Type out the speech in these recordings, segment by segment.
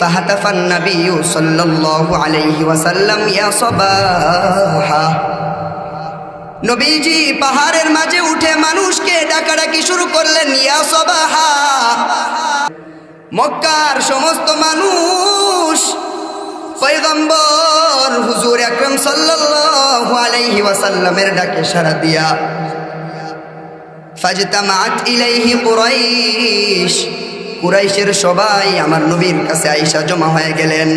فهتف النبي صلى الله عليه وسلم يا صباحا নবীজি পাহাড়ের মাঝে উঠে মানুষকে ডাকাডাকি শুরু করলেন ইয়া সবাহা মক্কার সমস্ত মানুষ পয়গম্বর হুজুর আকরম সাল্লাল্লাহু আলাইহি ওয়াসাল্লামের ডাকে সাড়া দিয়া ফাজতামাত ইলাইহি কুরাইশ কুরাইশের সবাই আমার নবীর কাছে আয়েশা জমা হয়ে গেলেন।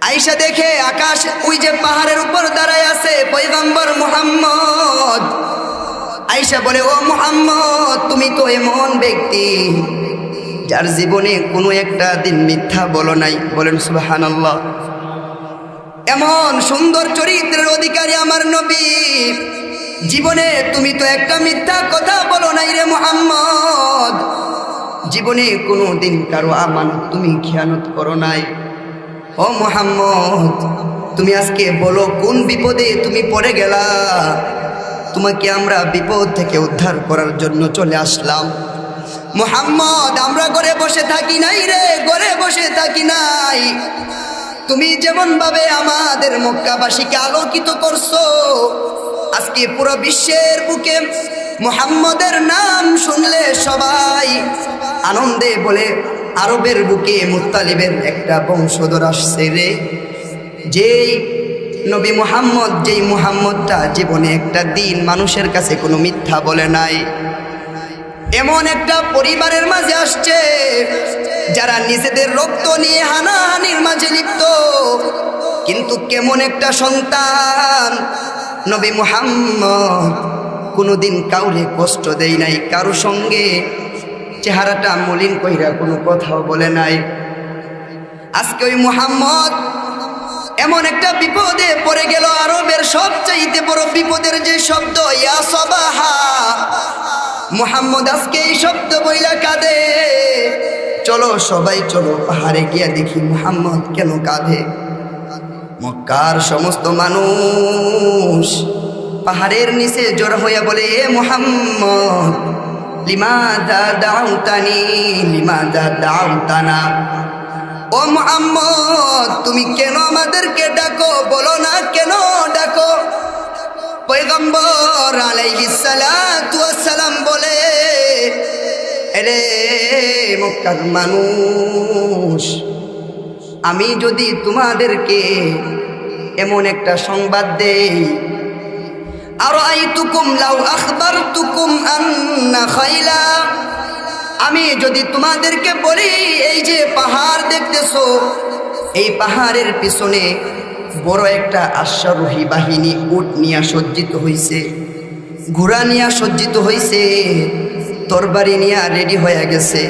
আয়েশা দেখে আকাশ ওই যে পাহাড়ের উপর দাঁড়ায় আছে, পয়গম্বর মুহাম্মদ। আয়েশা বলে, ও মুহাম্মদ, তুমি তো এমন ব্যক্তি যার জীবনে কোনো একটা দিন মিথ্যা বলো নাই। বলেন, সুবহানাল্লাহ। এমন সুন্দর চরিত্রের অধিকারী আমার নবী। জীবনে তুমি তো একটা মিথ্যা কথা বলো নাই রে মোহাম্মদ। জীবনে কোনো দিন কারও আমান তুমি খেয়ানত করো নাই। ও মোহাম্মদ, তুমি আজকে বলো কোন বিপদে তুমি পড়ে গেলা? তোমাকে আমরা বিপদ থেকে উদ্ধার করার জন্য চলে আসলাম। মোহাম্মদ, আমরা ঘরে বসে থাকি নাই রে, ঘরে বসে থাকি নাই। তুমি যেমন ভাবে আমাদের মক্কাবাসীকে আলোকিত করছ আজকে পুরো বিশ্বের বুকে মোহাম্মদের নাম শুনলে সবাই আনন্দে বলে, আরবের বুকে মুত্তালিবের একটা বংশধর আসছে রে। যেই নবী মুহাম্মদ, যেই মুহাম্মদটা জীবনে একটা দিন মানুষের কাছে কোনো মিথ্যা বলে নাই। এমন একটা পরিবারের মাঝে আসছে, যারা নিজেদের রক্ত নিয়ে হানাহানির মাঝে লিপ্ত। কিন্তু কেমন একটা সন্তান নবী মুহাম্মদ কোনোদিন কাউরে কষ্ট দেই নাই, কারও সঙ্গে চেহারাটা মলিন কইরা কোনো কথাও বলে নাই। আজকে ওই মুহাম্মদ এমন একটা বিপদে পড়ে গেল, আরবের সবচাইতে বড় বিপদের যে শব্দ, ইয়া সবাহা। মোহাম্মদ আজকে এই শব্দ বইলা কাঁদে। চলো সবাই চলো পাহাড়ে গিয়া দেখি মোহাম্মদ কেন কাঁদে। মক্কার সমস্ত মানুষ পাহাড়ের নিচে জড় হইয়া বলে, এ মোহাম্মদ লিমাদা দাউতানি লিমাদা দাউতানা? ও মোহাম্মদ, তুমি কেন আমাদেরকে ডাকো? বলো না কেন ডাকো? ওয়াস সালাম বলে এরে মক্কার মানুষ আমি যদি তোমাদেরকে এমন একটা সংবাদ দেই আর আই তুকুম লাউ আখবার তুকুম খাইলা? আমি যদি তোমাদেরকে বলি, এই যে পাহাড় দেখতেছো, এই পাহাড়ের পিছনে বড় একটা আশ্বারোহী বাহিনী উট নিয়া সজ্জিত হইছে, ঘোড়া নিয়া সজ্জিত হইছে, তরবারি নিয়া রেডি হয়ে গেছে।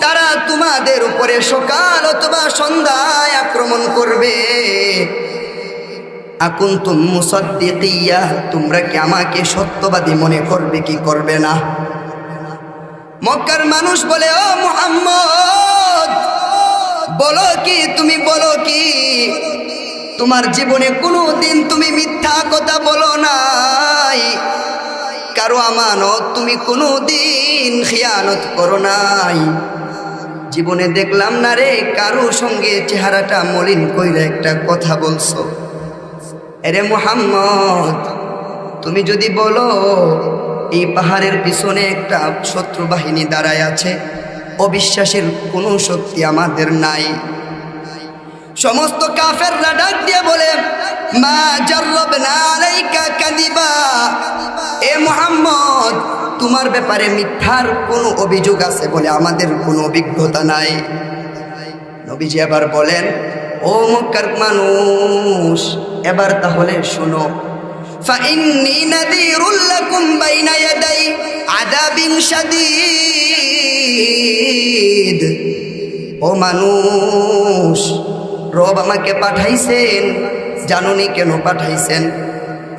তারা তোমাদের উপরে সকাল অথবা সন্ধ্যায় আক্রমণ করবে। আকুন তুম মুসদ্দিকিয়া, তোমরা কি আমাকে সত্যবাদী মনে করবে কি করবে না? মক্কার মানুষ বলে, ও মুহাম্মদ, বলো কি, তুমি বলো কি? তোমার জীবনে কোনো দিন তুমি মিথ্যা কথা বলো নাই। কারও আমানত তুমি কোনো দিন খিয়ানত করো নাই। জীবনে দেখলাম না রে, কারও সঙ্গে চেহারাটা মলিন কইরা একটা কথা বলছো। এরে মোহাম্মদ, তুমি যদি বলো, এই পাহাড়ের পিছনে একটা শত্রু বাহিনী দাঁড়ায় আছে, অবিশ্বাসের কোনো শক্তি আমাদের নাই। সমস্ত কাফেররা ডাক দিয়ে বলে, মা জর্রব না কাদিবা তোমার ব্যাপারে মিথ্যার কোনো অভিযোগ আছে বলে আমাদের কোনো অভিজ্ঞতা নাই নবীজি আবার বলেন ও মক্কার মানুষ এবার তাহলে শুনো فإني نذير لكم بين يدي عذاب شديد ও মানুষ রব আমাকে পাঠাইছেন জানুনি কেন পাঠাইছেন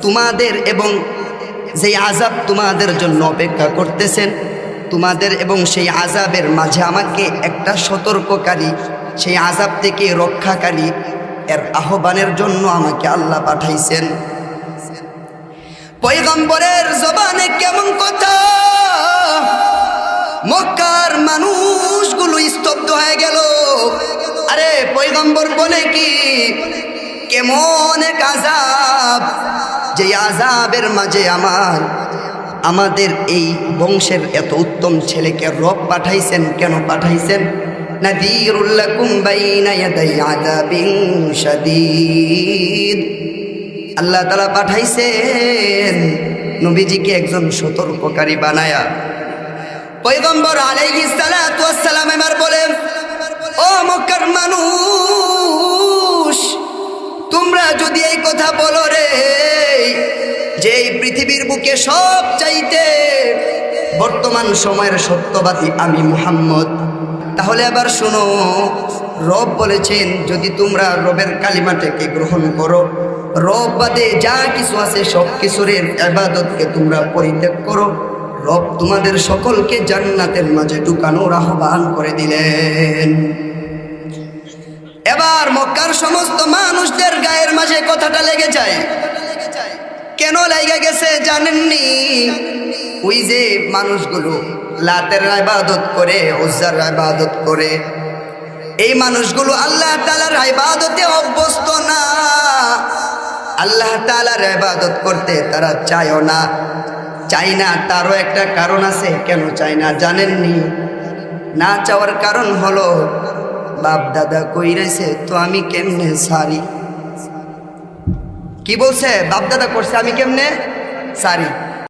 তোমাদের এবং যে আজাব তোমাদের জন্য অপেক্ষা করতেছেন, তোমাদের এবং সেই আজাবের মাঝে আমাকে একটা সতর্ককারী, সেই আজাব থেকে রক্ষাকারী এর আহ্বানের জন্য আমাকে আল্লাহ পাঠাইছেন। পয়গম্বরের জবানে কেমন কথা? মক্কার মানুষগুলো স্তব্ধ হয়ে গেল। আরে পয়গম্বর বলে কি? কেমন এক আজাব যে আজাবের মাঝে আমার, আমাদের এই বংশের এত উত্তম ছেলেকে রব পাঠাইছেন, কেন পাঠাইছেন? আল্লাহ তাআলা পাঠাইছেন, নবীজিকে একজন সতর্ককারী বানায়া। পয়গম্বর আলাইহিস সালাতু এবার বলেন, ও মক্কার মানুষ তোমরা যদি এই কথা বলো রে যে এই পৃথিবীর বুকে সব চাইতে বর্তমান সময়ের সত্যবাদী আমি মুহাম্মদ, তাহলে আবার শোনো, রব বলেছেন, যদি তোমরা রবের কালিমাটাকে গ্রহণ করো, রব বাদে যা কিছু আছে সব কিছুর আবাদতকে তোমরা পরিত্যাগ করো। রব তোমাদের সকলকে জান্নাতের মাঝে ঢুকানোর আহ্বান করে দিলেন। এবার মক্কার সমস্ত মানুষদের গায়ের মাঝে কথাটা লেগে যায়। কেন লেগে গেছে জানেননি? ওই যে মানুষগুলো লাতের ইবাদত করে, উজ্জার ইবাদত করে। এই মানুষগুলো আল্লাহ তালার ইবাদতে অভ্যস্ত না। আল্লাহ তালার ইবাদত করতে তারা চায়ও না। চাই না, তারও একটা কারণ আছে। কেন চাই না জানেননি? না চাওয়ার কারণ হলো বাপ দাদা কই রয়েছে তো আমি কেমনে সারি? কি বলছে? বাপ দাদা করছে, আমি কেমনে সারি?